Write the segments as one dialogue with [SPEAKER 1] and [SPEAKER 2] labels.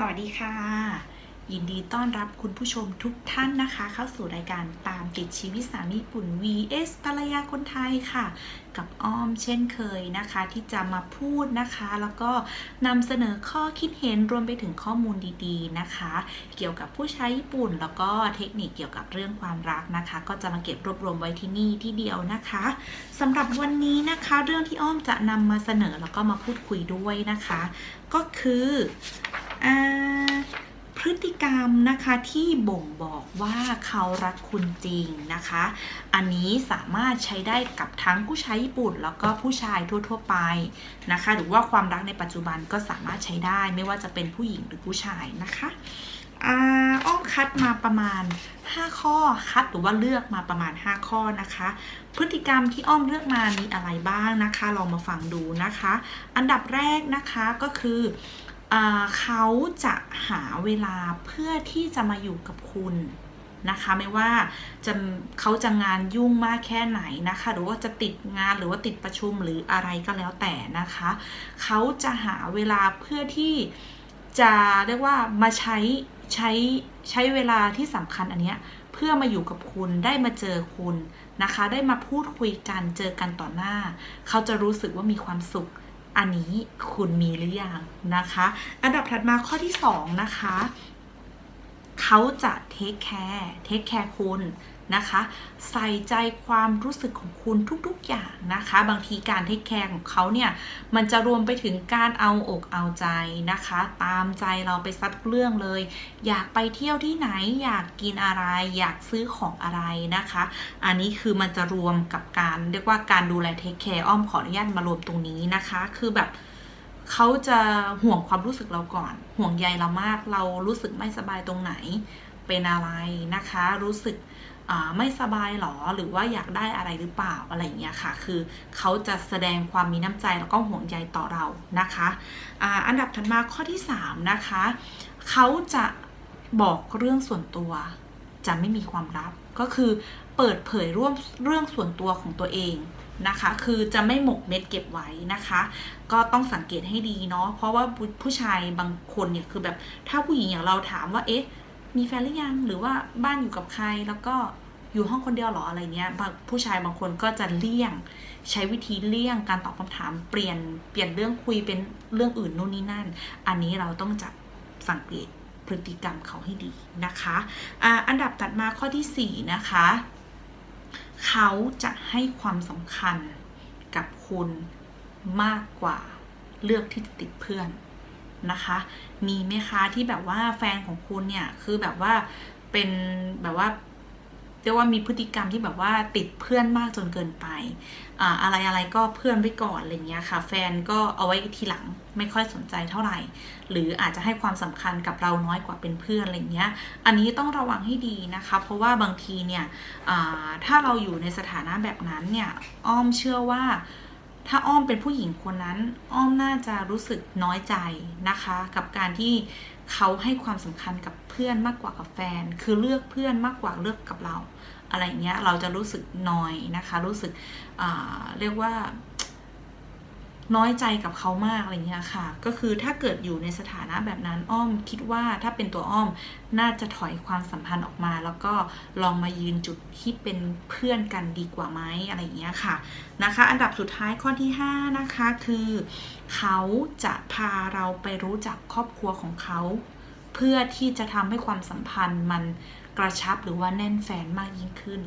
[SPEAKER 1] สวัสดีค่ะ ยินดีต้อนรับคุณผู้ชมทุกท่านนะคะ เข้าสู่รายการตามติดชีวิตสามีญี่ปุ่น vs ภรรยาคนไทยค่ะ กับอ้อมเช่นเคยนะคะ ที่จะมาพูดนะคะ แล้วก็นำเสนอข้อคิดเห็นรวมไปถึงข้อมูลดีๆนะคะ เกี่ยวกับผู้ใช้ญี่ปุ่น แล้วก็เทคนิคเกี่ยวกับเรื่องความรักนะคะ ก็จะมาเก็บรวบรวมไว้ที่นี่ที่เดียวนะคะสำหรับวันนี้นะคะ เรื่องที่อ้อมจะนำมาเสนอแล้วก็มาพูดคุยด้วยนะคะ ก็คือ พฤติกรรมนะคะที่บ่งบอกว่าเขารักคุณจริงนะคะ อันนี้สามารถใช้ได้กับทั้งผู้ชายญี่ปุ่น แล้วก็ผู้ชายทั่ว ๆ ไปนะคะ หรือว่าความรักในปัจจุบันก็สามารถใช้ได้ไม่ว่าจะเป็นผู้หญิงหรือผู้ชายนะคะอ้อมคัดมาประมาณ 5 ข้อคัดหรือว่าเลือกมาประมาณ 5 ข้อนะคะ พฤติกรรมที่อ้อมเลือกมามีอะไรบ้างนะคะ ลองมาฟังดูนะคะ อันดับแรกนะคะก็คือ เขาจะหาเวลาเพื่อที่จะมาอยู่กับคุณนะคะไม่ว่าจะเขาจะงานยุ่งมากแค่ไหนนะคะ หรือว่าจะติดงานหรือว่าติดประชุมหรืออะไรก็แล้วแต่นะคะ เขาจะหาเวลาเพื่อที่จะเรียกว่ามาใช้ใช้ใช้เวลาที่สำคัญอันเนี้ยเพื่อมาอยู่กับคุณได้มาเจอคุณนะคะ ได้มาพูดคุยกันเจอกันต่อหน้า เขาจะรู้สึกว่ามีความสุข อันนี้คุณมีหรือยังนะคะ อันดับถัดมาข้อที่ 2 นะคะ เขาจะเทคแคร์เทคแคร์คุณนะคะ ใส่ใจความรู้สึกของคุณทุกๆอย่างนะคะ บางทีการเทคแคร์ของเขาเนี่ยมันจะรวมไปถึงการเอาอกเอาใจนะคะ ตามใจเราไปซัดเรื่องเลย อยากไปเที่ยวที่ไหนอยากกินอะไร อยากซื้อของอะไรนะคะ อันนี้คือมันจะรวมกับการเรียกว่าการดูแลเทคแคร์อ้อมขออนุญาตมารวมตรงนี้นะคะ คือแบบ เขาจะห่วงความรู้สึกเราก่อน ห่วงใยเรามาก เรารู้สึกไม่สบายตรงไหน เป็นอะไรนะคะ รู้สึกไม่สบายหรอ หรือว่าอยากได้อะไรหรือเปล่าอะไรอย่างเงี้ยค่ะ คือเขาจะแสดงความมีน้ำใจแล้วก็ห่วงใยต่อเรานะคะออันดับถัดมาข้อที่ 3 นะคะ เขาจะบอกเรื่องส่วนตัวจะไม่มีความลับ ก็คือเปิดเผยร่วมเรื่องส่วนตัวของตัวเอง นะคะ คือจะไม่หมกเม็ดเก็บไว้นะคะ ก็ต้องสังเกตให้ดีเนาะเพราะว่าผู้ชายบางคนเนี่ยคือแบบถ้าผู้หญิงอย่างเราถามว่าเอ๊ะมีแฟนหรือยังหรือว่าบ้านอยู่กับใครแล้วก็อยู่ห้องคนเดียวหรออะไรเงี้ยผู้ชายบางคนก็จะเลี่ยง ใช้วิธีเลี่ยงการตอบคำถามเปลี่ยนเปลี่ยนเรื่องคุยเป็นเรื่องอื่นนู่นนี่นั่น อันนี้เราต้องจับสังเกตพฤติกรรมเขาให้ดีนะคะอ่าอันดับถัดมาข้อที่ 4 นะคะ เขาจะให้ความสำคัญกับคุณมากกว่าเลือกที่จะติดเพื่อนนะคะ มีไหมคะที่แบบว่าแฟนของคุณเนี่ยคือแบบว่าเป็นแบบว่า เรียกว่ามีพฤติกรรมที่แบบว่าติดเพื่อนมากจนเกินไปอ่าอะไรอะไรก็เพื่อนไว้ก่อนอะไรเงี้ยค่ะ แฟนก็เอาไว้ทีหลังไม่ค่อยสนใจเท่าไหร่ หรืออาจจะให้ความสำคัญกับเราน้อยกว่าเป็นเพื่อนอะไรเงี้ย อันนี้ต้องระวังให้ดีนะคะ เพราะว่าบางทีเนี่ยอ่าถ้าเราอยู่ในสถานะแบบนั้นเนี่ยอ้อมเชื่อว่า ถ้าอ้อมเป็นผู้หญิงคนนั้น อ้อมน่าจะรู้สึกน้อยใจนะคะ กับการที่เขาให้ความสำคัญกับเพื่อนมากกว่ากับแฟน คือเลือกเพื่อนมากกว่าเลือกกับเรา อะไรเงี้ย เราจะรู้สึกน้อยนะคะ รู้สึกเรียกว่า น้อยใจกับเขามากอะไรเงี้ยค่ะ ก็คือถ้าเกิดอยู่ในสถานะแบบนั้นอ้อมคิดว่าถ้าเป็นตัวอ้อมน่าจะถอยความสัมพันธ์ออกมา แล้วก็ลองมายืนจุดที่เป็นเพื่อนกันดีกว่าไหมอะไรเงี้ยค่ะนะคะ อันดับสุดท้ายข้อที่ 5 นะคะคือ เขาจะพาเราไปรู้จักครอบครัวของเขา เพื่อที่จะทำให้ความสัมพันธ์มันกระชับหรือว่าแน่นแฟนมากยิ่งขึ้น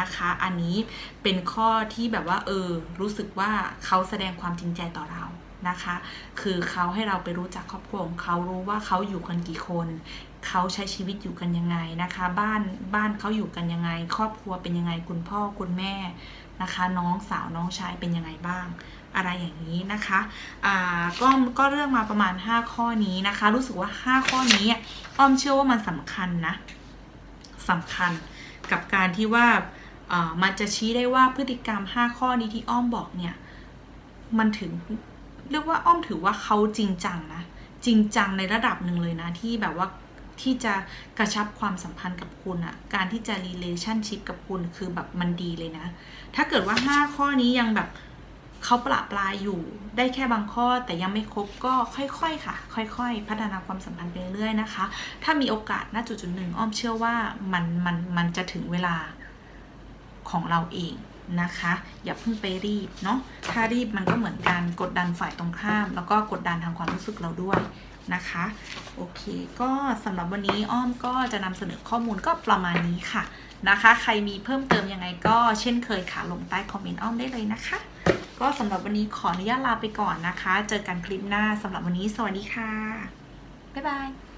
[SPEAKER 1] นะคะ อันนี้เป็นข้อที่แบบว่า เออ รู้สึกว่าเขาแสดงความจริงใจต่อเรานะคะ คือเขาให้เราไปรู้จักครอบครัวของเขารู้ว่าเขาอยู่กันกี่คน เขาใช้ชีวิตอยู่กันยังไงนะคะ บ้านบ้านเขาอยู่กันยังไง ครอบครัวเป็นยังไงคุณพ่อคุณแม่นะคะ น้องสาวน้องชายเป็นยังไงบ้างอะไรอย่างนี้นะคะอ่าก็ก็เรื่องมาประมาณ 5 ข้อนี้นะคะ รู้สึกว่า 5 ข้อนี้อ้อมเชื่อว่ามันสำคัญนะสำคัญ กับการที่ว่ามันจะชี้ได้ว่าพฤติกรรม 5 ข้อนี้ที่อ้อมบอกเนี่ย มันถึงเรียกว่าอ้อมถือว่าเขาจริงจังนะ จริงจังในระดับหนึ่งเลยนะ ที่แบบว่าที่จะกระชับความสัมพันธ์กับคุณอะการที่จะ relationship กับคุณคือแบบมันดีเลยนะ ถ้าเกิดว่า 5 ข้อนี้ยังแบบ เขาประปรายอยู่ได้แค่บางข้อแต่ยังไม่ครบก็ค่อยๆค่ะ ค่อยๆ พัฒนาความสัมพันธ์ไปเรื่อยๆนะคะ ถ้ามีโอกาสณจุดจุดหนึ่งอ้อมเชื่อว่ามันมันมันจะถึงเวลาของเราเองนะคะ อย่าเพิ่งไปรีบเนาะถ้ารีบมันก็เหมือนการกดดันฝ่ายตรงข้าม แล้วก็กดดันทางความรู้สึกเราด้วยนะคะ โอเค ก็สำหรับวันนี้อ้อมก็จะนำเสนอข้อมูลก็ประมาณนี้ค่ะนะคะ ใครมีเพิ่มเติมยังไงก็เช่นเคยค่ะลงใต้คอมเมนต์อ้อมได้เลยนะคะ ก็สำหรับวันนี้ขออนุญาตลาไปก่อนนะคะ เจอกันคลิปหน้าสำหรับวันนี้สวัสดีค่ะ บ๊ายบาย